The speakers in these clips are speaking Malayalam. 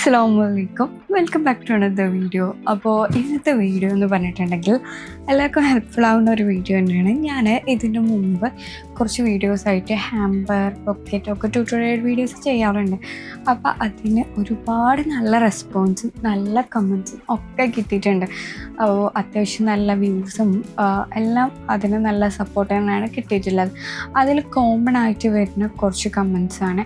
അസ്സാം വലൈക്കും welcome back to another video അപ്പോൾ ഇന്നത്തെ വീഡിയോ എന്ന് പറഞ്ഞിട്ടുണ്ടെങ്കിൽ എല്ലാവർക്കും ഹെൽപ്ഫുൾ ആവുന്ന ഒരു വീഡിയോ തന്നെയാണ്. ഞാൻ ഇതിന് മുമ്പ് കുറച്ച് വീഡിയോസായിട്ട് ഹാമ്പർ പൊക്കറ്റ് ഒക്കെ ട്യൂട്ടോറിയൽ വീഡിയോസ് ചെയ്യാറുണ്ട്. അപ്പോൾ അതിന് ഒരുപാട് നല്ല റെസ്പോൺസും നല്ല കമൻസും ഒക്കെ കിട്ടിയിട്ടുണ്ട്. അപ്പോൾ അത്യാവശ്യം നല്ല വ്യൂസും എല്ലാം അതിന് നല്ല സപ്പോർട്ട് തന്നെയാണ് കിട്ടിയിട്ടുള്ളത്. അതിൽ കോമൺ ആയിട്ട് വരുന്ന കുറച്ച് കമൻസാണ്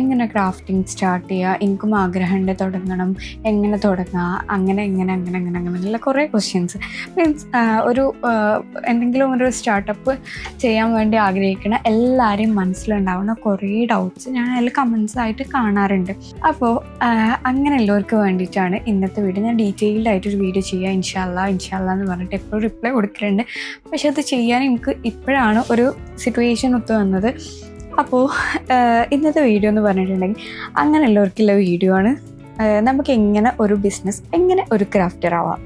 എങ്ങനെ ക്രാഫ്റ്റിംഗ് സ്റ്റാർട്ട് ചെയ്യുക എനിക്കും ആഗ്രഹമുണ്ട് തുടങ്ങണം എങ്ങനെ തുടങ്ങുക അങ്ങനെ എങ്ങനെ അങ്ങനെ അങ്ങനെ അങ്ങനെ നല്ല കുറേ ക്വസ്റ്റ്യൻസ് മീൻസ് ഒരു എന്തെങ്കിലും ഒരു സ്റ്റാർട്ടപ്പ് ചെയ്യാൻ വേണ്ടി ആഗ്രഹിക്കുന്ന എല്ലാവരെയും മനസ്സിലുണ്ടാവുന്ന കുറേ ഡൗട്ട്സ് ഞാൻ അതിൽ കമൻസ് ആയിട്ട് കാണാറുണ്ട്. അപ്പോൾ അങ്ങനെയുള്ളവർക്ക് വേണ്ടിയിട്ടാണ് ഇന്നത്തെ വീഡിയോ. ഞാൻ ഡീറ്റെയിൽഡ് ആയിട്ടൊരു വീഡിയോ ചെയ്യുക ഇൻഷാല്ല ഇൻഷാല്ല എന്ന് പറഞ്ഞിട്ട് എപ്പോഴും റിപ്ലൈ കൊടുക്കലുണ്ട്. പക്ഷെ അത് ചെയ്യാൻ എനിക്ക് ഇപ്പോഴാണ് ഒരു സിറ്റുവേഷൻ ഒത്തു വന്നത്. അപ്പോൾ ഇന്നത്തെ വീഡിയോ എന്ന് പറഞ്ഞിട്ടുണ്ടെങ്കിൽ അങ്ങനെയുള്ളവർക്കുള്ള വീഡിയോ ആണ്. നമുക്ക് എങ്ങനെ ഒരു ബിസിനസ് എങ്ങനെ ഒരു ക്രാഫ്റ്റർ ആവാം?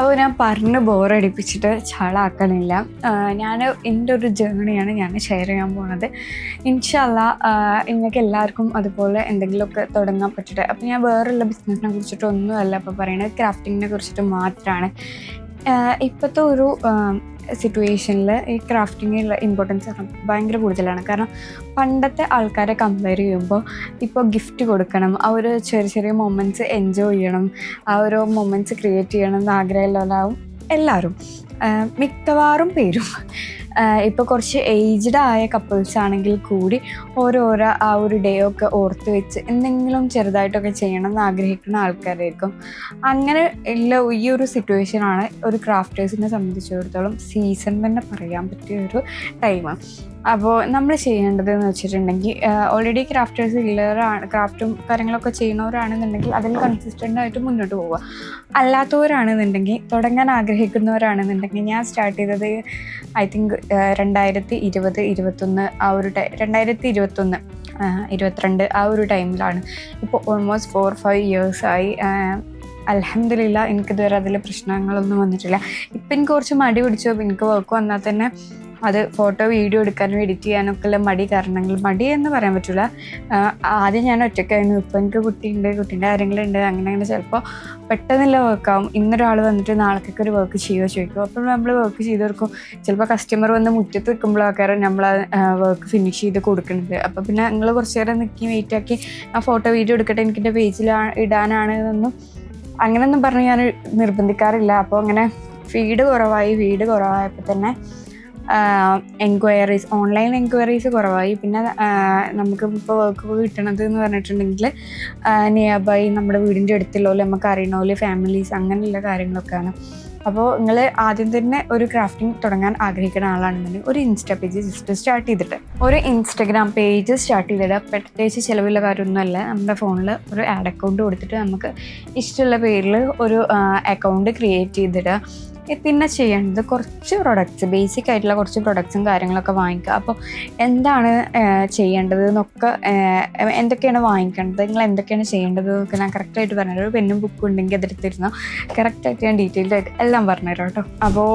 അപ്പോൾ ഞാൻ പറഞ്ഞ് ബോറടിപ്പിച്ചിട്ട് ചാളാക്കണില്ല. ഞാൻ എന്റെ ഒരു ജേണിയാണ് ഞാൻ ഷെയർ ചെയ്യാൻ പോണത്. ഇൻഷല്ല നിങ്ങൾക്ക് എല്ലാവർക്കും അതുപോലെ എന്തെങ്കിലുമൊക്കെ തുടങ്ങാൻ പറ്റട്ടെ. അപ്പോൾ ഞാൻ വേറെയുള്ള ബിസിനസ്സിനെ കുറിച്ചിട്ടൊന്നും അല്ല ഇപ്പോൾ പറയണത്. ക്രാഫ്റ്റിങ്ങിനെ കുറിച്ചിട്ട് മാത്രമാണ് ഇപ്പോഴത്തെ ഒരു സിറ്റുവേഷനിൽ ഈ ക്രാഫ്റ്റിങ്ങിനുള്ള ഇമ്പോർട്ടൻസ് ഭയങ്കര കൂടുതലാണ്. കാരണം പണ്ടത്തെ ആൾക്കാരെ കമ്പയർ ചെയ്യുമ്പോൾ ഇപ്പോൾ ഗിഫ്റ്റ് കൊടുക്കണം ആ ഒരു ചെറിയ ചെറിയ മൊമെന്റ്സ് എൻജോയ് ചെയ്യണം ആ ഒരു മൊമെന്റ്സ് ക്രിയേറ്റ് ചെയ്യണം എന്ന് ആഗ്രഹമുള്ളവരാവും എല്ലാവരും. മിക്കവാറും പേരും ഇപ്പോൾ കുറച്ച് ഏജ്ഡ് ആയ കപ്പിൾസ് ആണെങ്കിൽ കൂടി ഓരോരോ ആ ഒരു ഡേ ഒക്കെ ഓർത്ത് വെച്ച് എന്തെങ്കിലും ചെറുതായിട്ടൊക്കെ ചെയ്യണം എന്ന് ആഗ്രഹിക്കുന്ന ആൾക്കാരായിരിക്കും. അങ്ങനെ ഉള്ള ഈ ഒരു സിറ്റുവേഷനാണ് ഒരു ക്രാഫ്റ്റേഴ്സിനെ സംബന്ധിച്ചിടത്തോളം സീസൺ തന്നെ പറയാൻ പറ്റിയ ഒരു ടൈം അപ്പോൾ നമ്മൾ ചെയ്യേണ്ടത് എന്ന് വെച്ചിട്ടുണ്ടെങ്കിൽ ഓൾറെഡി ക്രാഫ്റ്റേഴ്സ് ഉള്ളവരാണ് ക്രാഫ്റ്റും കാര്യങ്ങളൊക്കെ ചെയ്യുന്നവരാണെന്നുണ്ടെങ്കിൽ അതിൽ കൺസിസ്റ്റന്റ് ആയിട്ട് മുന്നോട്ട് പോവുക. അല്ലാത്തവരാണെന്നുണ്ടെങ്കിൽ തുടങ്ങാൻ ആഗ്രഹിക്കുന്നവരാണെന്നുണ്ടെങ്കിൽ ഞാൻ സ്റ്റാർട്ട് ചെയ്തത് ഐ തിങ്ക് രണ്ടായിരത്തി ഇരുപത് ഇരുപത്തൊന്ന് ആ ഒരു ടൈ രണ്ടായിരത്തി ഇരുപത്തൊന്ന് ഇരുപത്തിരണ്ട് ആ ഒരു ടൈമിലാണ്. ഇപ്പോൾ ഓൾമോസ്റ്റ് ഫോർ ഫൈവ് ഇയേഴ്സായി അലഹമില്ല എനിക്കിതുവരെ അതിൽ പ്രശ്നങ്ങളൊന്നും വന്നിട്ടില്ല. ഇപ്പം എനിക്ക് കുറച്ച് മടി പിടിച്ചു. എനിക്ക് വർക്ക് വന്നാൽ തന്നെ അത് ഫോട്ടോ വീഡിയോ എടുക്കാനും എഡിറ്റ് ചെയ്യാനൊക്കെ ഉള്ള മടി കാരണങ്ങൾ മടി എന്ന് പറയാൻ പറ്റില്ല ആദ്യം ഞാൻ ഒറ്റയ്ക്കായിരുന്നു. ഇപ്പം എനിക്ക് കുട്ടിയുണ്ട് കുട്ടീന്റെ കാര്യങ്ങളുണ്ട് അങ്ങനെ അങ്ങനെ ചിലപ്പോൾ പെട്ടെന്നുള്ള വർക്കാവും ഇന്നൊരാൾ വന്നിട്ട് നാളേക്കൊക്കെ ഒരു വർക്ക് ചെയ്യുമോ ചോദിക്കും. അപ്പോൾ നമ്മൾ വർക്ക് ചെയ്ത് കൊടുക്കും. ചിലപ്പോൾ കസ്റ്റമർ വന്ന് മുറ്റത്ത് നിൽക്കുമ്പോഴൊക്കെ നമ്മൾ വർക്ക് ഫിനിഷ് ചെയ്ത് കൊടുക്കുന്നത് അപ്പോൾ പിന്നെ നിങ്ങൾ കുറച്ച് നേരം നിൽക്കി വെയിറ്റ് ആക്കി ആ ഫോട്ടോ വീഡിയോ എടുക്കട്ടെ എനിക്ക് എന്റെ പേജിൽ ഇടാനാണ് എന്നൊന്നും അങ്ങനെയൊന്നും പറഞ്ഞ് ഞാൻ നിർബന്ധിക്കാറില്ല. അപ്പോൾ അങ്ങനെ ഫീഡ് കുറവായി വീട് കുറവായപ്പോൾ തന്നെ എൻക്വയറീസ് ഓൺലൈൻ എൻക്വയറീസ് കുറവായി. പിന്നെ നമുക്ക് ഇപ്പോൾ വർക്ക് കിട്ടണത് എന്ന് പറഞ്ഞിട്ടുണ്ടെങ്കിൽ നിയർ ബൈ നമ്മുടെ വീടിന്റെ അടുത്തുള്ള നമുക്ക് അറിയണ പോലെ ഫാമിലീസ് അങ്ങനെയുള്ള കാര്യങ്ങളൊക്കെയാണ്. അപ്പോൾ നിങ്ങൾ ആദ്യം തന്നെ ഒരു ക്രാഫ്റ്റിംഗ് തുടങ്ങാൻ ആഗ്രഹിക്കുന്ന ആളാണെന്നുണ്ടെങ്കിൽ ഒരു ഇൻസ്റ്റാ പേജ് ജസ്റ്റ് സ്റ്റാർട്ട് ചെയ്തിട്ട് ഒരു ഇൻസ്റ്റഗ്രാം പേജ് സ്റ്റാർട്ട് ചെയ്തിട്ട് പ്രത്യേകിച്ച് ചിലവുള്ള കാര്യമൊന്നുമല്ല. നമ്മുടെ ഫോണിൽ ഒരു ആഡ് അക്കൗണ്ട് കൊടുത്തിട്ട് നമുക്ക് ഇഷ്ടമുള്ള പേരിൽ ഒരു അക്കൗണ്ട് ക്രിയേറ്റ് ചെയ്തിടുക ഏ, പിന്നെ ചെയ്യേണ്ടത് കുറച്ച് പ്രൊഡക്ട്സ് ബേസിക് ആയിട്ടുള്ള കുറച്ച് പ്രൊഡക്ട്സും കാര്യങ്ങളൊക്കെ വാങ്ങിക്കുക. അപ്പോൾ എന്താണ് ചെയ്യേണ്ടത് എന്നൊക്കെ എന്തൊക്കെയാണ് വാങ്ങിക്കേണ്ടത്? നിങ്ങൾ എന്തൊക്കെയാണ് ചെയ്യേണ്ടത് എന്നൊക്കെ ഞാൻ കറക്റ്റായിട്ട് ഒരു പെന്നും ബുക്കും ഉണ്ടെങ്കിൽ അതെടുത്തിരുന്നു കറക്റ്റായിട്ട് ഞാൻ ഡീറ്റെയിൽഡ് ആയിട്ട് എല്ലാം പറഞ്ഞുതരാം കേട്ടോ. അപ്പോൾ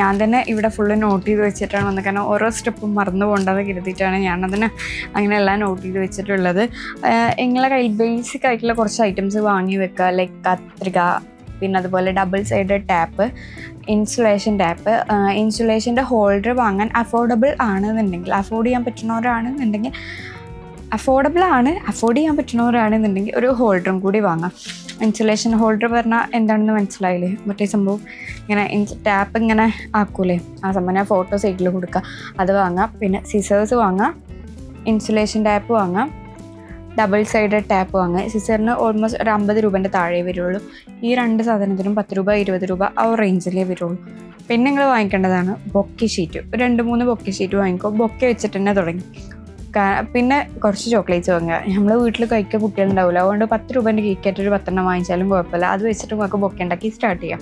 ഞാൻ തന്നെ ഇവിടെ ഫുള്ള് നോട്ട് ചെയ്ത് വെച്ചിട്ടാണ് വന്നത്. കാരണം ഓരോ സ്റ്റെപ്പും മറന്നു പോകേണ്ടത് കരുതിയിട്ടാണ് ഞാനതിനെ അങ്ങനെ എല്ലാം നോട്ട് ചെയ്ത് വെച്ചിട്ടുള്ളത്. നിങ്ങളെ കയ്യിൽ ബേസിക് ആയിട്ടുള്ള കുറച്ച് ഐറ്റംസ് വാങ്ങി വെക്കുക. ലൈക്ക് കത്രിക പിന്നെ അതുപോലെ double sided tap insulation tap ഇൻസുലേഷന്റെ holder വാങ്ങാൻ അഫോർഡബിൾ ആണെന്നുണ്ടെങ്കിൽ അഫോർഡ് ചെയ്യാൻ പറ്റുന്നവരാണെന്നുണ്ടെങ്കിൽ അഫോർഡബിൾ ആണ് അഫോർഡ് ചെയ്യാൻ പറ്റുന്നവരാണെന്നുണ്ടെങ്കിൽ ഒരു ഹോൾഡറും കൂടി വാങ്ങാം. ഇൻസുലേഷൻ ഹോൾഡർ പറഞ്ഞാൽ എന്താണെന്ന് മനസ്സിലായില്ലേ? മറ്റേ സംഭവം ഇങ്ങനെ ടാപ്പ് ഇങ്ങനെ ആക്കൂലേ? ആ സംഭവം ഞാൻ ഫോട്ടോ സൈഡിൽ കൊടുക്കുക അത് വാങ്ങാം. പിന്നെ സിസേഴ്സ് വാങ്ങാം. ഇൻസുലേഷൻ ടാപ്പ് വാങ്ങാം. ഡബിൾ സൈഡഡ് ടാപ്പ് വാങ്ങുക. സിസറിന് ഓൾമോസ്റ്റ് ഒരു അമ്പത് രൂപേന്റെ താഴെ വരുള്ളൂ. ഈ രണ്ട് സാധനത്തിനും പത്ത് രൂപ ഇരുപത് രൂപ ആ റേഞ്ചിലേ വരുള്ളൂ. പിന്നെ നിങ്ങൾ വാങ്ങിക്കേണ്ടതാണ് ബൊക്കെ ഷീറ്റ്. രണ്ട് മൂന്ന് ബൊക്കെ ഷീറ്റ് വാങ്ങിക്കോ. ബൊക്കെ വെച്ചിട്ട് തന്നെ തുടങ്ങി. പിന്നെ കുറച്ച് ചോക്ലേറ്റ്സ് വാങ്ങുക. നമ്മൾ വീട്ടിൽ കഴിക്കുക കുട്ടികളുണ്ടാവില്ല അതുകൊണ്ട് പത്ത് രൂപേന്റെ കേക്കായിട്ട് ഒരു പത്തെണ്ണം വാങ്ങിച്ചാലും കുഴപ്പമില്ല. അത് വെച്ചിട്ട് നമുക്ക് ബൊക്കെ ഉണ്ടാക്കി സ്റ്റാർട്ട് ചെയ്യാം.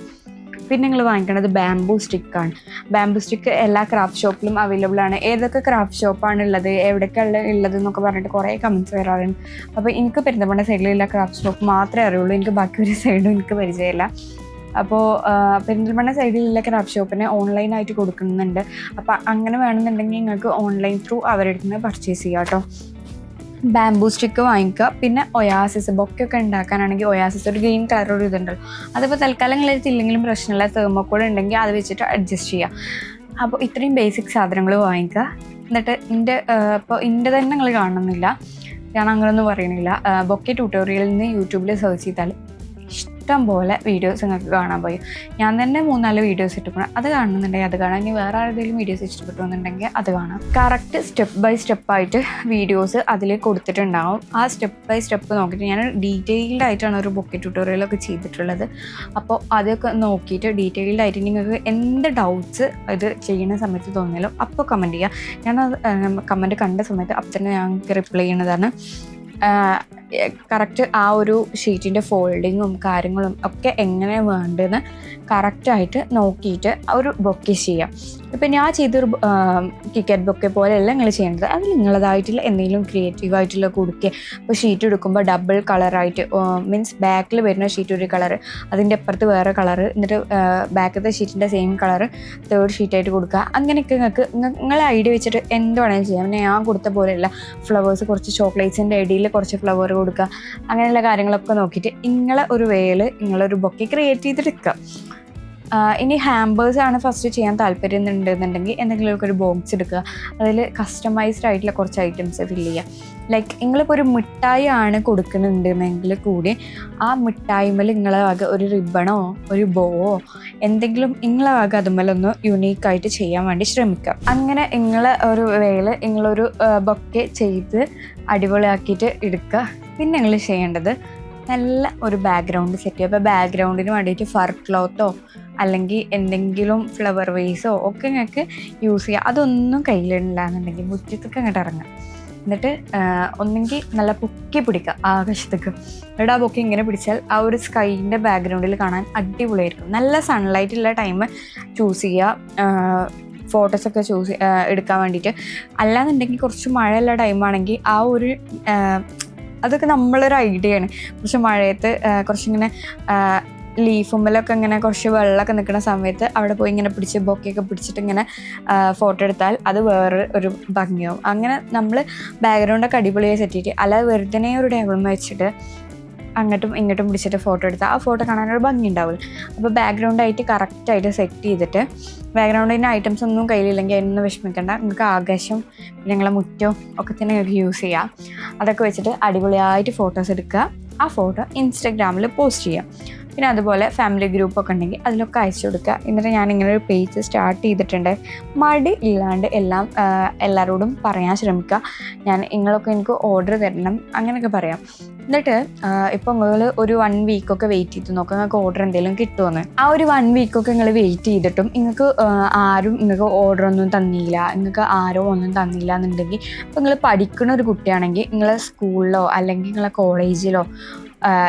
പിന്നെ നിങ്ങൾ വാങ്ങിക്കേണ്ടത് ബാംബൂ സ്റ്റിക്കാണ് ബാംബൂ സ്റ്റിക്ക് എല്ലാ ക്രാഫ്റ്റ് ഷോപ്പിലും അവൈലബിൾ ആണ്. ഏതൊക്കെ ക്രാഫ്റ്റ് ഷോപ്പാണ് ഉള്ളത്? എവിടേക്കുള്ള ഉള്ളത് എന്നൊക്കെ പറഞ്ഞിട്ട് കുറേ കമൻസ് വരാറുണ്ട്. അപ്പോൾ എനിക്ക് പെരുന്തമണ്ണ സൈഡിലുള്ള ക്രാഫ്റ്റ് ഷോപ്പ് മാത്രമേ അറിയുള്ളൂ. എനിക്ക് ബാക്കി ഒരു സൈഡും എനിക്ക് പരിചയമില്ല. അപ്പോൾ പെരിന്തൽമണ്ണ സൈഡിലുള്ള ക്രാഫ്റ്റ് ഷോപ്പിനെ ഓൺലൈനായിട്ട് കൊടുക്കുന്നുണ്ട്. അപ്പോൾ അങ്ങനെ വേണമെന്നുണ്ടെങ്കിൽ നിങ്ങൾക്ക് ഓൺലൈൻ ത്രൂ അവരുടെ നിന്ന് പർച്ചേസ് ചെയ്യാം കേട്ടോ. ബാംബൂ സ്റ്റിക്ക് വാങ്ങിക്കുക. പിന്നെ ഒയാസിസ് ബൊക്കൊക്കെ ഉണ്ടാക്കാനാണെങ്കിൽ ഒയാസിസ് ഒരു ഗ്രീൻ കളർ ഒരു ഇതുണ്ടല്ലോ. അതിപ്പോൾ തൽക്കാലം കളത്തില്ലെങ്കിലും പ്രശ്നമില്ല. തേർമോക്കോൾ ഉണ്ടെങ്കിൽ അത് വെച്ചിട്ട് അഡ്ജസ്റ്റ് ചെയ്യാം. അപ്പോൾ ഇത്രയും ബേസിക് സാധനങ്ങൾ വാങ്ങിക്കുക. എന്നിട്ട് എന്റെ ഇപ്പോൾ എന്റെ തന്നെ നിങ്ങൾ കാണുന്നില്ല. ഞാൻ അങ്ങനെയൊന്നും പറയണില്ല ബൊക്കെ ട്യൂട്ടോറിയലിൽ നിന്ന് യൂട്യൂബിൽ സെർച്ച് ചെയ്താൽ ഇഷ്ടം പോലെ വീഡിയോസ് നിങ്ങൾക്ക് കാണാൻ പോയി. ഞാൻ തന്നെ മൂന്നാൽ വീഡിയോസ് ഇട്ടിട്ടുണ്ട്. അത് കാണുന്നുണ്ടെങ്കിൽ അത് കാണാം. ഇനി വേറെ ആരെങ്കിലും വീഡിയോസ് ഇഷ്ടപ്പെട്ടുണ്ടെങ്കിൽ അത് കാണാം. കറക്റ്റ് സ്റ്റെപ്പ് ബൈ സ്റ്റെപ്പായിട്ട് വീഡിയോസ് അതിൽ കൊടുത്തിട്ടുണ്ടാവും. ആ സ്റ്റെപ്പ് ബൈ സ്റ്റെപ്പ് നോക്കിയിട്ട് ഞാൻ ഡീറ്റെയിൽഡ് ആയിട്ടാണ് ഒരു ബുക്ക് ട്യൂട്ടോറിയലൊക്കെ ചെയ്തിട്ടുള്ളത്. അപ്പോൾ അതൊക്കെ നോക്കിയിട്ട് ഡീറ്റെയിൽഡ് ആയിട്ട് നിങ്ങൾക്ക് എന്ത് ഡൗട്ട്സ് ഇത് ചെയ്യുന്ന സമയത്ത് തോന്നിയാലും അപ്പോൾ കമന്റ് ചെയ്യുക ഞാൻ കമന്റ് കണ്ട സമയത്ത് അപ്പം തന്നെ ഞങ്ങൾക്ക് റിപ്ലൈ ചെയ്യുന്നതാണ്. കറക്റ്റ് ആ ഒരു ഷീറ്റിന്റെ ഫോൾഡിങ്ങും കാര്യങ്ങളും ഒക്കെ എങ്ങനെ വേണ്ടതെന്ന് കറക്റ്റായിട്ട് നോക്കിയിട്ട് ഒരു ബൊക്കെ ചെയ്യാം. ഇപ്പം ഞാൻ ചെയ്തൊരു ടിക്കറ്റ് ബൊക്കെ പോലെയല്ല നിങ്ങൾ ചെയ്യേണ്ടത്. അത് നിങ്ങളതായിട്ടുള്ള എന്തെങ്കിലും ക്രിയേറ്റീവ് ആയിട്ടുള്ള കൊടുക്കുക ഇപ്പോൾ ഷീറ്റ് എടുക്കുമ്പോൾ ഡബിൾ കളറായിട്ട് മീൻസ് ബാക്കിൽ വരുന്ന ഷീറ്റ് ഒരു കളർ അതിന്റെ അപ്പുറത്ത് വേറെ കളർ എന്നിട്ട് ബാക്കത്തെ ഷീറ്റിന്റെ സെയിം കളർ തേർഡ് ഷീറ്റായിട്ട് കൊടുക്കുക. അങ്ങനെയൊക്കെ നിങ്ങൾക്ക് നിങ്ങളെ ഐഡിയ വെച്ചിട്ട് എന്ത് വേണമെങ്കിലും ചെയ്യാം. പിന്നെ ഞാൻ കൊടുത്ത പോലെയല്ല ഫ്ലവേഴ്സ് കുറച്ച് ചോക്ലേറ്റ്സിന്റെ ഇടയിൽ കുറച്ച് ഫ്ലവർ കൊടുക്കുക. അങ്ങനെയുള്ള കാര്യങ്ങളൊക്കെ നോക്കിയിട്ട് നിങ്ങളെ ഒരു വേയിൽ നിങ്ങളൊരു ബൊക്കെ ക്രിയേറ്റ് ചെയ്തെടുക്കുക. ഇനി ഹാമ്പേഴ്സ് ആണ് ഫസ്റ്റ് ചെയ്യാൻ താല്പര്യം ഉണ്ടെന്നുണ്ടെങ്കിൽ എന്തെങ്കിലുമൊക്കെ ഒരു ബോക്സ് എടുക്കുക. അതിൽ കസ്റ്റമൈസ്ഡ് ആയിട്ടുള്ള കുറച്ച് ഐറ്റംസ് ഫില്ല് ചെയ്യുക. ലൈക്ക് നിങ്ങളിപ്പോൾ ഒരു മിഠായി ആണ് കൊടുക്കുന്നുണ്ടെങ്കിൽ കൂടി ആ മിഠായിമേൽ നിങ്ങളെ ആകെ ഒരു റിബണോ ഒരു ബോവോ എന്തെങ്കിലും നിങ്ങളെ വക അതുമേലൊന്ന് യുണീക്കായിട്ട് ചെയ്യാൻ വേണ്ടി ശ്രമിക്കുക. അങ്ങനെ നിങ്ങളെ ഒരു വേള നിങ്ങളൊരു ബൊക്കെ ചെയ്ത് അടിപൊളിയാക്കിയിട്ട് എടുക്കുക. പിന്നെ നിങ്ങൾ ചെയ്യേണ്ടത് നല്ല ഒരു ബാക്ക്ഗ്രൗണ്ട് സെറ്റ് ചെയ്യുക. അപ്പോൾ ബാക്ക്ഗ്രൗണ്ടിന് വേണ്ടിയിട്ട് ഫർ ക്ലോത്തോ അല്ലെങ്കിൽ എന്തെങ്കിലും ഫ്ലവർ വേസോ ഒക്കെ നിങ്ങൾക്ക് യൂസ് ചെയ്യുക അതൊന്നും കയ്യിലില്ല എന്നുണ്ടെങ്കിൽ മുറ്റത്തൊക്കെ അങ്ങോട്ട് ഇറങ്ങുക എന്നിട്ട് ഒന്നെങ്കിൽ നല്ല പൊക്കി പിടിക്കുക ആകാശത്തേക്ക്. എന്നിട്ട് ആ പൊക്കി ഇങ്ങനെ പിടിച്ചാൽ ആ ഒരു സ്കൈന്റെ ബാക്ക്ഗ്രൗണ്ടിൽ കാണാൻ അടിപൊളിയായിരിക്കും. നല്ല സൺലൈറ്റ് ഉള്ള ടൈം ചൂസ് ചെയ്യുക. ഫോട്ടോസൊക്കെ ചൂസ് എടുക്കാൻ വേണ്ടിയിട്ട്. അല്ലാന്നുണ്ടെങ്കിൽ കുറച്ച് മഴയുള്ള ടൈമാണെങ്കിൽ ആ ഒരു അതൊക്കെ നമ്മളൊരു ഐഡിയ ആണ്. കുറച്ച് മഴയത്ത് കുറച്ചിങ്ങനെ ലീഫുമ്മലൊക്കെ ഇങ്ങനെ കുറച്ച് വെള്ളമൊക്കെ നിൽക്കുന്ന സമയത്ത് അവിടെ പോയി ഇങ്ങനെ പിടിച്ച് ബൊക്കെയൊക്കെ പിടിച്ചിട്ട് ഇങ്ങനെ ഫോട്ടോ എടുത്താൽ അത് വേറെ ഒരു ഭംഗിയാവും. അങ്ങനെ നമ്മൾ ബാക്ക്ഗ്രൗണ്ടൊക്കെ അടിപൊളിയായി സെറ്റ് ചെയ്തിട്ട് അല്ലാതെ വെറുതെ ഒരു ടേബിളും വെച്ചിട്ട് അങ്ങോട്ടും ഇങ്ങോട്ടും പിടിച്ചിട്ട് ഫോട്ടോ എടുത്താൽ ആ ഫോട്ടോ കാണാനൊരു ഭംഗി ഉണ്ടാവില്ല. അപ്പോൾ ബാക്ക്ഗ്രൗണ്ടായിട്ട് കറക്റ്റായിട്ട് സെറ്റ് ചെയ്തിട്ട് ബാക്ക്ഗ്രൗണ്ടിന്റെ ഐറ്റംസ് ഒന്നും കയ്യിലില്ലെങ്കിൽ അതിനൊന്നും വിഷമിക്കേണ്ട. നിങ്ങൾക്ക് ആകാശം നിങ്ങളെ മുറ്റവും ഒക്കെ തന്നെ നിങ്ങൾക്ക് യൂസ് ചെയ്യാം. അതൊക്കെ വെച്ചിട്ട് അടിപൊളിയായിട്ട് ഫോട്ടോസ് എടുക്കുക. ആ ഫോട്ടോ ഇൻസ്റ്റഗ്രാമിൽ പോസ്റ്റ് ചെയ്യാം. പിന്നെ അതുപോലെ ഫാമിലി ഗ്രൂപ്പൊക്കെ ഉണ്ടെങ്കിൽ അതിലൊക്കെ അയച്ചു കൊടുക്കുക. എന്നിട്ട് ഞാൻ ഇങ്ങനെ ഒരു പേജ് സ്റ്റാർട്ട് ചെയ്തിട്ടുണ്ട്. മടി ഇല്ലാണ്ട് എല്ലാം എല്ലാവരോടും പറയാൻ ശ്രമിക്കുക. ഞാൻ നിങ്ങളൊക്കെ എനിക്ക് ഓർഡർ തരണം അങ്ങനെയൊക്കെ പറയാം. എന്നിട്ട് ഇപ്പോൾ നിങ്ങൾ ഒരു വൺ വീക്കൊക്കെ വെയിറ്റ് ചെയ്ത് നോക്കുക നിങ്ങൾക്ക് ഓർഡർ എന്തെങ്കിലും കിട്ടുമെന്ന് ആ ഒരു വൺ വീക്കൊക്കെ നിങ്ങൾ വെയിറ്റ് ചെയ്തിട്ടും നിങ്ങൾക്ക് ആരും നിങ്ങൾക്ക് ഓർഡർ ഒന്നും തന്നില്ല നിങ്ങൾക്ക് ആരോ ഒന്നും തന്നില്ല എന്നുണ്ടെങ്കിൽ ഇപ്പോൾ നിങ്ങൾ പഠിക്കുന്ന ഒരു കുട്ടിയാണെങ്കിൽ നിങ്ങളെ സ്കൂളിലോ അല്ലെങ്കിൽ നിങ്ങളെ കോളേജിലോ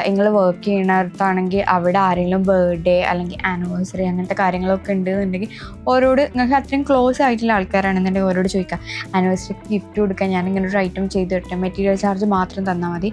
നിങ്ങൾ വർക്ക് ചെയ്യുന്നിടത്താണെങ്കിൽ അവിടെ ആരെങ്കിലും ബർത്ത്ഡേ അല്ലെങ്കിൽ ആനിവേഴ്സറി അങ്ങനത്തെ കാര്യങ്ങളൊക്കെ ഉണ്ടെന്നുണ്ടെങ്കിൽ ഓരോട് നിങ്ങൾക്ക് അത്രയും ക്ലോസ് ആയിട്ടുള്ള ആൾക്കാരാണെന്നുണ്ടെങ്കിൽ ഓരോട് ചോദിക്കാം ആനിവേഴ്സറിക്ക് ഗിഫ്റ്റ് കൊടുക്കാൻ ഞാൻ ഇങ്ങനെ ഒരു ഐറ്റം ചെയ്ത് തരട്ടെ. മെറ്റീരിയൽ ചാർജ് മാത്രം തന്നാൽ മതി.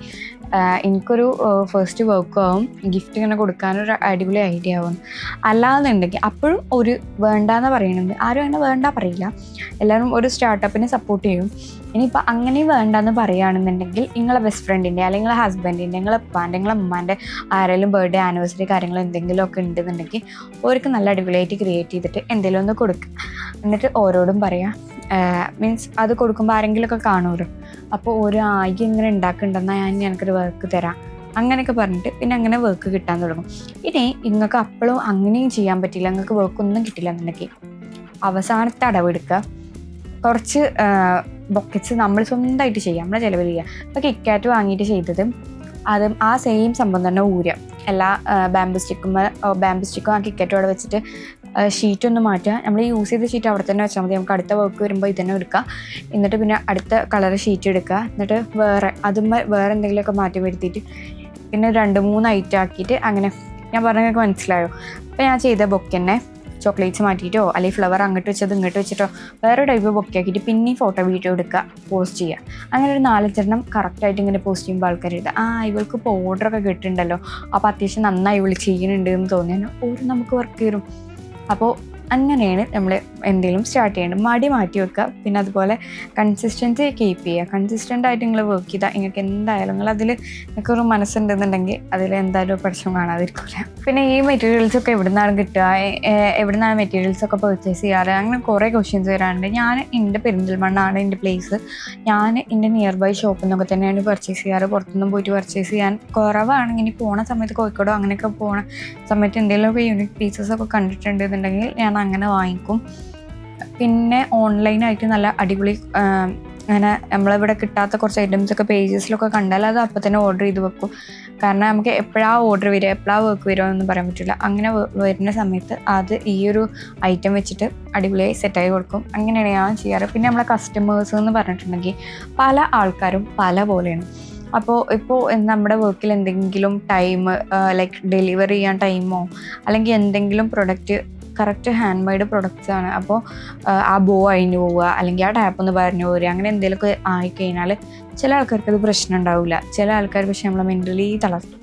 എനിക്കൊരു ഫസ്റ്റ് വർക്ക് ആവും. ഗിഫ്റ്റ് ഇങ്ങനെ കൊടുക്കാനൊരു അടിപൊളി ഐഡിയ ആവും. അല്ലാന്നുണ്ടെങ്കിൽ അപ്പോഴും ഒരു വേണ്ടാന്ന് പറയുന്നുണ്ട് ആരും അങ്ങനെ വേണ്ട പറയില്ല. എല്ലാവരും ഒരു സ്റ്റാർട്ടപ്പിനെ സപ്പോർട്ട് ചെയ്യും. ഇനിയിപ്പോൾ അങ്ങനെ വേണ്ടെന്ന് പറയുകയാണെന്നുണ്ടെങ്കിൽ നിങ്ങളെ ബെസ്റ്റ് ഫ്രണ്ടിന്റെ അല്ലെങ്കിൽ നിങ്ങളെ ഹസ്ബൻഡിന്റെ നിങ്ങളെ ഉപ്പാന്റെ നിങ്ങളെ ഉമ്മാന്റെ ആരെങ്കിലും ബർത്ത്ഡേ ആനിവേഴ്സറി കാര്യങ്ങൾ എന്തെങ്കിലും ഒക്കെ ഉണ്ടെന്നുണ്ടെങ്കിൽ അവർക്ക് നല്ല അടിപൊളിയായിട്ട് ക്രിയേറ്റ് ചെയ്തിട്ട് എന്തെങ്കിലും ഒന്ന് കൊടുക്കുക എന്നിട്ട് ഓരോടും പറയാം. മീൻസ് അത് കൊടുക്കുമ്പോൾ ആരെങ്കിലുമൊക്കെ കാണുമല്ലോ അപ്പോൾ ഒരു ആയി ഇങ്ങനെ ഉണ്ടാക്കുന്നുണ്ടെന്നാൽ ഞാൻ എനിക്കൊരു വർക്ക് തരാം. അങ്ങനെയൊക്കെ പറഞ്ഞിട്ട് പിന്നെ അങ്ങനെ വർക്ക് കിട്ടാൻ തുടങ്ങും. ഇനി നിങ്ങൾക്ക് അപ്പോഴും അങ്ങനെയും ചെയ്യാൻ പറ്റില്ല. നിങ്ങൾക്ക് വർക്കൊന്നും കിട്ടില്ല എന്നുണ്ടെങ്കിൽ അവസാനത്തെ അടവെടുക്കുക കുറച്ച് ബൊക്കറ്റ്സ് നമ്മൾ സ്വന്തമായിട്ട് ചെയ്യാം. നമ്മളെ ചിലവിൽ ചെയ്യുക ഇപ്പോൾ കിക്കാറ്റ് വാങ്ങിയിട്ട് ചെയ്തത് അതും ആ സെയിം സംഭവം തന്നെ ഊരുക എല്ലാ ബാമ്പു സ്റ്റിക്കും ബാമ്പു സ്റ്റിക്കും ആ കിക്കറ്റും അവിടെ വെച്ചിട്ട് ഷീറ്റ് ഒന്ന് മാറ്റുക. നമ്മൾ യൂസ് ചെയ്ത ഷീറ്റ് അവിടെ തന്നെ വെച്ചാൽ മതി. നമുക്ക് അടുത്ത വർക്ക് വരുമ്പോൾ ഇതന്നെ എടുക്കാം. എടുക്കുക എന്നിട്ട് പിന്നെ അടുത്ത കളർ ഷീറ്റ് എടുക്കുക. എന്നിട്ട് വേറെ അതും വേറെ എന്തെങ്കിലുമൊക്കെ മാറ്റി വരുത്തിയിട്ട് പിന്നെ രണ്ട് മൂന്ന് ഐറ്റം ആക്കിയിട്ട് അങ്ങനെ. ഞാൻ പറഞ്ഞതൊക്കെ മനസ്സിലായോ? അപ്പോൾ ഞാൻ ചെയ്ത ബൊക്കെ തന്നെ ചോക്ലേറ്റ്സ് മാറ്റിയിട്ടോ അല്ലെങ്കിൽ ഫ്ലവർ അങ്ങോട്ട് വെച്ചത് ഇങ്ങോട്ട് വെച്ചിട്ടോ വേറെ ടൈപ്പ് ബൊക്കെ ആക്കിയിട്ട് പിന്നെയും ഫോട്ടോ വീഡിയോ എടുക്കുക പോസ്റ്റ് ചെയ്യുക. അങ്ങനെ ഒരു നാലഞ്ചെണ്ണം കറക്റ്റായിട്ട് ഇങ്ങനെ പോസ്റ്റ് ചെയ്യുമ്പോൾ ആൾക്കാർ എഴുതുക ആ ഇവൾക്ക് ഇപ്പോൾ ഓർഡറൊക്കെ കിട്ടുന്നുണ്ടല്ലോ. അപ്പോൾ അത്യാവശ്യം നന്നായി ഇവൾ ചെയ്യുന്നുണ്ട് എന്ന് തോന്നിയാൽ ഒരു നമുക്ക് വർക്ക് തരും അപ്പോൾ അങ്ങനെയാണ് നമ്മൾ എന്തെങ്കിലും സ്റ്റാർട്ട് ചെയ്യേണ്ടത്. മടി മാറ്റി വെക്കുക പിന്നെ അതുപോലെ കൺസിസ്റ്റൻസി കീപ്പ് ചെയ്യുക. കൺസിസ്റ്റന്റ് ആയിട്ട് നിങ്ങൾ വർക്ക് ചെയ്താൽ നിങ്ങൾക്ക് എന്തായാലും നിങ്ങൾ അതിൽ നിങ്ങൾക്കൊരു മനസ്സുണ്ടെന്നുണ്ടെങ്കിൽ അതിൽ എന്തായാലും പഠിച്ചും കാണാതിരിക്കില്ല പിന്നെ ഈ മെറ്റീരിയൽസ് ഒക്കെ എവിടെ നിന്നാണ് കിട്ടുക എവിടെ നിന്നാണ് മെറ്റീരിയൽസ് ഒക്കെ പർച്ചേസ് ചെയ്യാറ്? അങ്ങനെ കുറേ ക്വസ്റ്റ്യൻസ് വരാറുണ്ട്. ഞാൻ എന്റെ പെരിന്തൽമണ്ണാണ് എന്റെ പ്ലേസ് ഞാൻ എന്റെ നിയർ ബൈ ഷോപ്പിൽ നിന്നൊക്കെ തന്നെയാണ് പർച്ചേസ് ചെയ്യാറ്. പുറത്തുനിന്നും പോയിട്ട് പർച്ചേസ് ചെയ്യാൻ കുറവാണ്. ഇനി പോണ സമയത്ത് കോഴിക്കോടോ അങ്ങനെയൊക്കെ പോണ സമയത്ത് എന്തെങ്കിലുമൊക്കെ യൂണിക് പീസസ് ഒക്കെ കണ്ടിട്ടുണ്ട് എന്നുണ്ടെങ്കിൽ അങ്ങനെ വാങ്ങിക്കും. പിന്നെ ഓൺലൈനായിട്ട് നല്ല അടിപൊളി അങ്ങനെ നമ്മളിവിടെ കിട്ടാത്ത കുറച്ച് ഐറ്റംസ് ഒക്കെ പേജസിലൊക്കെ കണ്ടാൽ അത് അപ്പം തന്നെ ഓർഡർ ചെയ്ത് വെക്കും. കാരണം നമുക്ക് എപ്പോഴാണ് ഓർഡർ വരിക എപ്പോഴാണ് വർക്ക് വരിക എന്നൊന്നും പറയാൻ പറ്റില്ല. അങ്ങനെ വരുന്ന സമയത്ത് അത് ഈ ഒരു ഐറ്റം വെച്ചിട്ട് അടിപൊളിയായി സെറ്റായി കൊടുക്കും. അങ്ങനെയാണ് ഞാൻ ചെയ്യാറ്. പിന്നെ നമ്മളെ കസ്റ്റമേഴ്സ് എന്ന് പറഞ്ഞിട്ടുണ്ടെങ്കിൽ പല ആൾക്കാരും പല പോലെയാണ്. അപ്പോൾ ഇപ്പോൾ നമ്മുടെ വർക്കിൽ എന്തെങ്കിലും ടൈം ലൈക്ക് ഡെലിവറി ചെയ്യാൻ ടൈമോ അല്ലെങ്കിൽ എന്തെങ്കിലും product correct hand made products ആണ്. അപ്പോൾ ആ ബോ അഴിഞ്ഞു പോവുക അല്ലെങ്കിൽ ആ ടാപ്പ് ഒന്ന് പറഞ്ഞു പോരുക അങ്ങനെ എന്തെങ്കിലുമൊക്കെ ആയിക്കഴിഞ്ഞാൽ ചില ആൾക്കാർക്ക് അത് പ്രശ്നം ഉണ്ടാവില്ല ചില ആൾക്കാർ പക്ഷേ നമ്മളെ മെന്റലി തളർത്തും.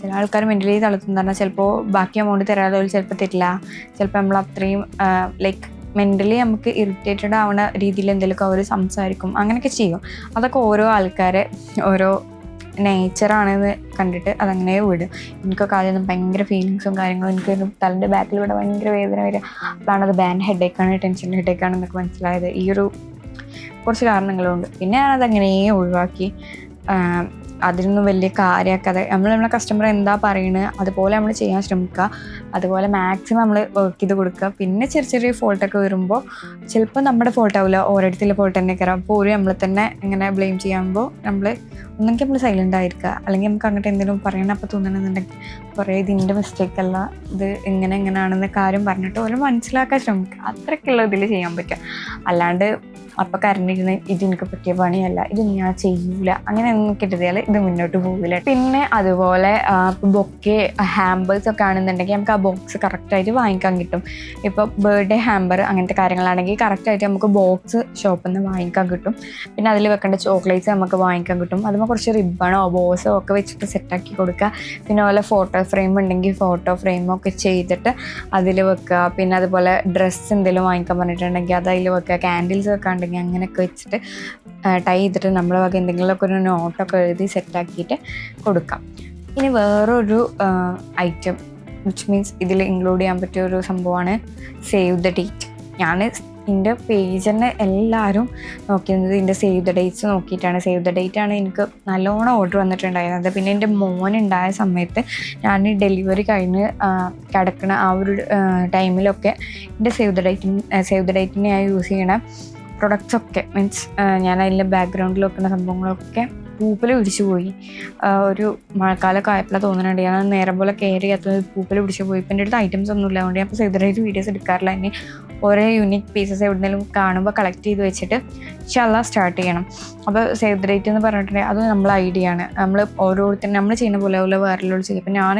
ചില ആൾക്കാർ മെന്റലി തളർത്തും എന്ന് പറഞ്ഞാൽ ചിലപ്പോൾ ബാക്കി എമൗണ്ട് തരാതെ ചിലപ്പോൾ തരില്ല ചിലപ്പോൾ നമ്മൾ അത്രയും ലൈക്ക് മെന്റലി നമുക്ക് ഇറിറ്റേറ്റഡ് ആവുന്ന രീതിയിൽ എന്തെങ്കിലുമൊക്കെ അവർ സംസാരിക്കും. അങ്ങനെയൊക്കെ ചെയ്യും. അതൊക്കെ ഓരോ ആൾക്കാരെ ഓരോ നേച്ചറാണെന്ന് കണ്ടിട്ട് അതങ്ങനെ വിടും. എനിക്കൊക്കെ ആദ്യം ഭയങ്കര ഫീലിങ്സും കാര്യങ്ങളും എനിക്ക് തലന്റെ ബാക്കിൽ ഇവിടെ ഭയങ്കര വേദന വരിക. അപ്പോഴാണ് അത് ബാൻ ഹെഡേക്കാണ് ടെൻഷൻ ഹെഡേക്കാണ് എന്നൊക്കെ മനസ്സിലായത്. ഈ ഒരു കുറച്ച് കാരണങ്ങളുണ്ട്. പിന്നെ ഞാനത് അങ്ങനെ ഒഴിവാക്കി. അതിനൊന്നും വലിയ കാര്യമാക്കാതെ നമ്മൾ നമ്മളെ കസ്റ്റമർ എന്താ പറയുന്നത് അതുപോലെ നമ്മൾ ചെയ്യാൻ ശ്രമിക്കുക. അതുപോലെ മാക്സിമം നമ്മൾ വർക്ക് ചെയ്ത് കൊടുക്കുക. പിന്നെ ചെറിയ ചെറിയ ഫോൾട്ടൊക്കെ വരുമ്പോൾ ചിലപ്പോൾ നമ്മുടെ ഫോൾട്ട് ആവില്ല ഓരോരുത്തരുടെ ഫോൾട്ട് തന്നെ കയറാം അപ്പോൾ ഒരു നമ്മളെ തന്നെ ഇങ്ങനെ ബ്ലെയിം ചെയ്യുമ്പോൾ നമ്മൾ ഒന്നെങ്കിൽ നമ്മൾ സൈലന്റ് ആയിരിക്കുക. അല്ലെങ്കിൽ നമുക്ക് അങ്ങോട്ട് എന്തെങ്കിലും പറയണം അപ്പോൾ തോന്നണമെന്നുണ്ടെങ്കിൽ കുറേ ഇതിന്റെ മിസ്റ്റേക്ക് അല്ല. ഇത് ഇങ്ങനെ എങ്ങനെയാണെന്ന് കാര്യം പറഞ്ഞിട്ട് ഓരോ മനസ്സിലാക്കാൻ ശ്രമിക്കുക. അത്രയ്ക്കുള്ള ഇതിൽ ചെയ്യാൻ പറ്റുക. അല്ലാണ്ട് അപ്പം കരണ്ടിരുന്ന് ഇത് എനിക്ക് പറ്റിയ പണിയല്ല ഇത് ഞാൻ ചെയ്യൂല. അങ്ങനെ ഒന്നും കിട്ടിയാൽ ഇത് മുന്നോട്ട് പോകില്ല പിന്നെ അതുപോലെ ബൊക്കെ ഹാമ്പേഴ്സ് ഒക്കെ ആണെന്നുണ്ടെങ്കിൽ നമുക്ക് ആ ബോക്സ് കറക്റ്റായിട്ട് വാങ്ങിക്കാൻ കിട്ടും. ഇപ്പോൾ ബർത്ത്ഡേ ഹാമ്പർ അങ്ങനത്തെ കാര്യങ്ങളാണെങ്കിൽ കറക്റ്റായിട്ട് നമുക്ക് ബോക്സ് ഷോപ്പിൽ നിന്ന് വാങ്ങിക്കാൻ കിട്ടും. പിന്നെ അതിൽ വെക്കേണ്ട ചോക്ലേറ്റ്സ് നമുക്ക് വാങ്ങിക്കാൻ കിട്ടും. അതുമ്പോൾ കുറച്ച് റിബണോ ബോസോ ഒക്കെ വെച്ചിട്ട് സെറ്റാക്കി കൊടുക്കുക പിന്നെ അതുപോലെ ഫോട്ടോ ഫ്രെയിം ഉണ്ടെങ്കിൽ ഫോട്ടോ ഫ്രെയിമൊക്കെ ചെയ്തിട്ട് അതിൽ വെക്കുക പിന്നെ അതുപോലെ ഡ്രസ്സ് എന്തെങ്കിലും വാങ്ങിക്കാൻ പറഞ്ഞിട്ടുണ്ടെങ്കിൽ അത് അതിൽ വെക്കുക ക്യാൻഡിൽസ് ഒക്കെ ഉണ്ടെങ്കിൽ അങ്ങനെയൊക്കെ വെച്ചിട്ട് ടൈ ചെയ്തിട്ട് നമ്മളെ വക എന്തെങ്കിലുമൊക്കെ ഒരു നോട്ടൊക്കെ എഴുതി സെറ്റാക്കിയിട്ട് കൊടുക്കാം. ഇനി വേറൊരു ഐറ്റം വിച്ച് മീൻസ് ഇതിൽ ഇൻക്ലൂഡ് ചെയ്യാൻ പറ്റിയ ഒരു സംഭവമാണ് സേവ് ദ ഡേറ്റ് ഞാൻ എന്റെ പേജ് തന്നെ എല്ലാവരും നോക്കിയിരുന്നത് ഇതിന്റെ സേവ് ദ ഡേറ്റ്സ് നോക്കിയിട്ടാണ്. സേവ് ദ ഡേറ്റ് ആണ് എനിക്ക് നല്ലോണം ഓർഡർ വന്നിട്ടുണ്ടായിരുന്നത്. പിന്നെ എന്റെ മോൻ ഉണ്ടായ സമയത്ത് ഞാൻ ഡെലിവറി കഴിഞ്ഞ് കിടക്കുന്ന ആ ഒരു ടൈമിലൊക്കെ എന്റെ സേവ് ദ ഡേറ്റിന് സേവ് ദ ഡേറ്റിനെ ഞാൻ യൂസ് ചെയ്യണ. പ്രൊഡക്ട്സ് ഒക്കെ മീൻസ് ഞാൻ അതിന്റെ ബാക്ക്ഗ്രൗണ്ടിൽ വെക്കുന്ന സംഭവങ്ങളൊക്കെ പൂപ്പൽ പിടിച്ചു പോയി. ഒരു മഴക്കാലമൊക്കെ ആയപ്പോഴാണ് തോന്നുന്നുണ്ട് ഞാൻ നേരം പോലെ കെയർ ചെയ്യാത്തത് പൂപ്പൽ പിടിച്ചു പോയി. ഇപ്പം എന്റെ അടുത്ത് ഐറ്റംസ് ഒന്നും ഇല്ല അതുകൊണ്ട് ഞാൻ ഇപ്പോൾ സേവ് വീഡിയോസ് എടുക്കാറില്ല. അതിന് ഓരോ യൂണിക് പീസസ് എവിടെന്നെങ്കിലും കാണുമ്പോൾ കളക്ട് ചെയ്ത് വെച്ചിട്ട് ചല്ല സ്റ്റാർട്ട് ചെയ്യണം. അപ്പോൾ ഡേറ്റ് എന്ന് പറഞ്ഞിട്ടുണ്ടെങ്കിൽ അത് നമ്മളെ ഐഡിയ ആണ്. നമ്മൾ ഓരോരുത്തരും നമ്മൾ ചെയ്യുന്ന പോലെ പോലെ വേറെ ചെയ്യും. ഇപ്പം ഞാൻ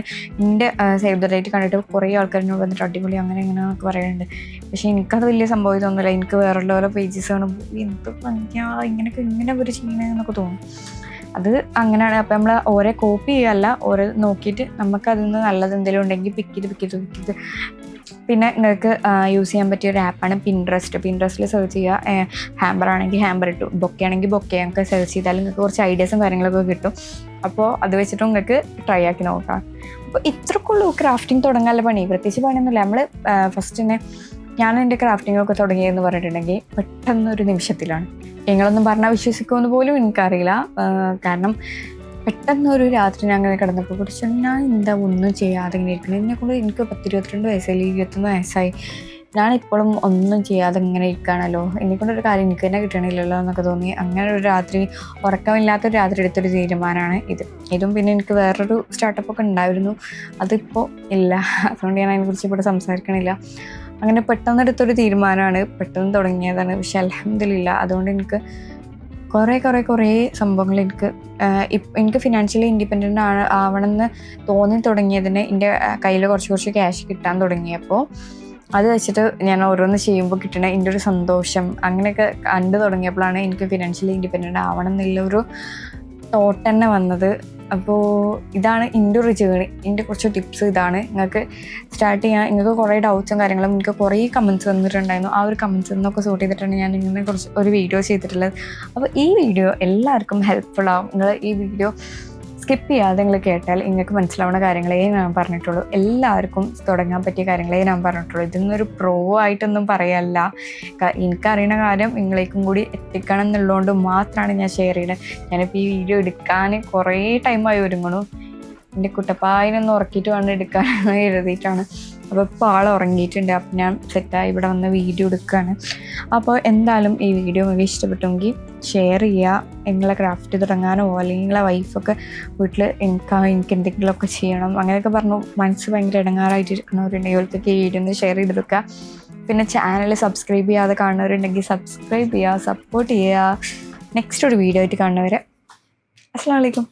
എന്റെ ഡേറ്റ് കണ്ടിട്ട് കുറേ ആൾക്കാരിനോട് വന്നിട്ട് അടിപൊളി അങ്ങനെ ഇങ്ങനെ പറയുന്നുണ്ട് പക്ഷേ എനിക്കത് വലിയ സംഭവം ഇതൊന്നുമില്ല. എനിക്ക് വേറെ ഓരോ പേജസ് കാണുമ്പോൾ എന്ത് ഭംഗിയാ ഇങ്ങനെയൊക്കെ ഇങ്ങനെ ഒരു ചെയ്യണമെന്നൊക്കെ തോന്നും. അത് അങ്ങനെയാണ്. അപ്പം നമ്മൾ ഓരോ കോപ്പി ചെയ്യല്ല ഓരോ നോക്കിയിട്ട് നമുക്ക് അതിൽ നിന്ന് നല്ലത് എന്തെങ്കിലും ഉണ്ടെങ്കിൽ പിക്ക് ചെയ്ത് പിക്ക് ചെയ്ത് പിക്ക് ചെയ്ത്. പിന്നെ നിങ്ങൾക്ക് യൂസ് ചെയ്യാൻ പറ്റിയ ഒരു ആപ്പാണ് പിൻട്രസ്റ്റ് പിൻട്രസ്റ്റിൽ സെർച്ച് ചെയ്യുക. ഹാമ്പർ ആണെങ്കിൽ ഹാമ്പർ ഇട്ടു. ബൊക്കെ ആണെങ്കിൽ ബൊക്കെ ഒക്കെ സെർച്ച് ചെയ്താൽ നിങ്ങൾക്ക് കുറച്ച് ഐഡിയാസും കാര്യങ്ങളൊക്കെ കിട്ടും. അപ്പോൾ അത് വെച്ചിട്ട് നിങ്ങൾക്ക് ട്രൈ ആക്കി നോക്കാം. അപ്പോൾ ഇത്രക്കുള്ളൂ ക്രാഫ്റ്റിംഗ് തുടങ്ങാനുള്ള പണി. പ്രത്യേകിച്ച് പണിയൊന്നുമില്ല. നമ്മൾ ഫസ്റ്റ് തന്നെ ഞാൻ എന്റെ ക്രാഫ്റ്റിംഗ് ഒക്കെ തുടങ്ങിയെന്ന് പറഞ്ഞിട്ടുണ്ടെങ്കിൽ പെട്ടെന്നൊരു നിമിഷത്തിലാണ്. നിങ്ങളൊന്നും പറഞ്ഞാൽ വിശ്വസിക്കുമെന്ന് പോലും എനിക്കറിയില്ല. കാരണം പെട്ടെന്ന് ഒരു രാത്രി ഞാൻ അങ്ങനെ കിടന്നപ്പോൾ കുറിച്ച് ഞാൻ എന്താ ഒന്നും ചെയ്യാതെ ഇങ്ങനെ ഇരിക്കുന്നത് എന്നെ കൊണ്ട് എനിക്ക് പത്തിരുപത്തിരണ്ട് വയസ്സായി ഇരുപത്തൊന്ന് വയസ്സായി. ഞാനിപ്പോഴും ഒന്നും ചെയ്യാതെ ഇങ്ങനെ ഇരിക്കുകയാണല്ലോ. എന്നെക്കൊണ്ടൊരു കാര്യം എനിക്ക് തന്നെ കിട്ടണില്ലല്ലോ എന്നൊക്കെ തോന്നി. അങ്ങനെ ഒരു രാത്രി ഉറക്കമില്ലാത്തൊരു രാത്രി എടുത്തൊരു തീരുമാനമാണ് ഇത്. ഇതും പിന്നെ എനിക്ക് വേറൊരു സ്റ്റാർട്ടപ്പ് ഒക്കെ ഉണ്ടായിരുന്നു. അതിപ്പോൾ ഇല്ല. അതുകൊണ്ട് ഞാൻ അതിനെക്കുറിച്ച് ഇവിടെ സംസാരിക്കണില്ല. അങ്ങനെ പെട്ടെന്ന് എടുത്തൊരു തീരുമാനമാണ്. പെട്ടെന്ന് തുടങ്ങിയതാണ്. പക്ഷെ അലഹമില്ല അതുകൊണ്ട് എനിക്ക് കുറേ കുറേ കുറേ സംഭവങ്ങൾ എനിക്ക് എനിക്ക് ഫിനാൻഷ്യലി ഇൻഡിപെൻഡന്റ് ആണ് ആവണമെന്ന് തോന്നി തുടങ്ങിയതിന് എന്റെ കയ്യിൽ കുറച്ച് കുറച്ച് ക്യാഷ് കിട്ടാൻ തുടങ്ങിയപ്പോൾ അത് വെച്ചിട്ട് ഞാൻ ഓരോന്ന് ചെയ്യുമ്പോൾ കിട്ടണ എന്റെ ഒരു സന്തോഷം അങ്ങനെയൊക്കെ കണ്ടു തുടങ്ങിയപ്പോഴാണ് എനിക്ക് ഫിനാൻഷ്യലി ഇൻഡിപെൻഡന്റ് ആവണം എന്നുള്ള ഒരു തോട്ട് തന്നെ വന്നത്. അപ്പോൾ ഇതാണ് എന്റെ ഒരു ജേണി എന്റെ കുറച്ച് ടിപ്സ് ഇതാണ്. നിങ്ങൾക്ക് സ്റ്റാർട്ട് ചെയ്യാൻ നിങ്ങൾക്ക് കുറേ ഡൗട്ട്സും കാര്യങ്ങളും എനിക്ക് കുറേ കമൻസ് വന്നിട്ടുണ്ടായിരുന്നു. ആ ഒരു കമൻസ് നിന്നൊക്കെ സോർട്ട് ചെയ്തിട്ടാണ് ഞാൻ ഇങ്ങനെ കുറച്ച് ഒരു വീഡിയോ ചെയ്തിട്ടുള്ളത്. അപ്പോൾ ഈ വീഡിയോ എല്ലാവർക്കും ഹെൽപ്ഫുൾ ആവും. നിങ്ങൾ ഈ വീഡിയോ സ്കിപ്പ് ചെയ്യാതെ നിങ്ങൾ കേട്ടാൽ നിങ്ങൾക്ക് മനസ്സിലാവുന്ന കാര്യങ്ങളേ ഞാൻ പറഞ്ഞിട്ടുള്ളൂ. എല്ലാവർക്കും തുടങ്ങാൻ പറ്റിയ കാര്യങ്ങളേ ഞാൻ പറഞ്ഞിട്ടുള്ളൂ. ഇതിന്നൊരു പ്രോ ആയിട്ടൊന്നും പറയല്ല. എനിക്കറിയുന്ന കാര്യം നിങ്ങളേക്കും കൂടി എത്തിക്കണം എന്നുള്ളതുകൊണ്ട് മാത്രമാണ് ഞാൻ ഷെയർ ചെയ്യുന്നത്. ഞാനിപ്പോൾ ഈ വീഡിയോ എടുക്കാൻ കുറേ ടൈമായി ഒരുങ്ങണു എന്റെ കുട്ടപ്പായനൊന്ന് ഉറക്കിയിട്ട് വേണം എടുക്കാൻ എഴുതിയിട്ടാണ്. അപ്പോൾ ഇപ്പോൾ ആൾ ഉറങ്ങിയിട്ടുണ്ട്. അപ്പം ഞാൻ സെറ്റായി ഇവിടെ വന്ന് വീഡിയോ എടുക്കുകയാണ് അപ്പോൾ എന്തായാലും ഈ വീഡിയോ നിങ്ങൾക്ക് ഇഷ്ടപ്പെട്ടെങ്കിൽ ഷെയർ ചെയ്യുക. നിങ്ങളെ ക്രാഫ്റ്റ് തുടങ്ങാനോ അല്ലെങ്കിൽ നിങ്ങളെ വൈഫൊക്കെ വീട്ടിൽ എനിക്ക് എനിക്ക് എന്തെങ്കിലുമൊക്കെ ചെയ്യണം. അങ്ങനെയൊക്കെ പറഞ്ഞു മനസ്സ് ഭയങ്കര ഇടങ്ങാറായിട്ട് ഇരിക്കുന്നവരുണ്ടെങ്കിൽ ഓൽക്കൊക്കെ ഈ വീഡിയോ ഒന്ന് ഷെയർ ചെയ്തെടുക്കുക. പിന്നെ ചാനൽ സബ്സ്ക്രൈബ് ചെയ്യാതെ കാണുന്നവരുണ്ടെങ്കിൽ സബ്സ്ക്രൈബ് ചെയ്യുക സപ്പോർട്ട് ചെയ്യുക. നെക്സ്റ്റ് ഒരു വീഡിയോ ആയിട്ട് കാണുന്നവരെ അസ്സാം വലൈക്കും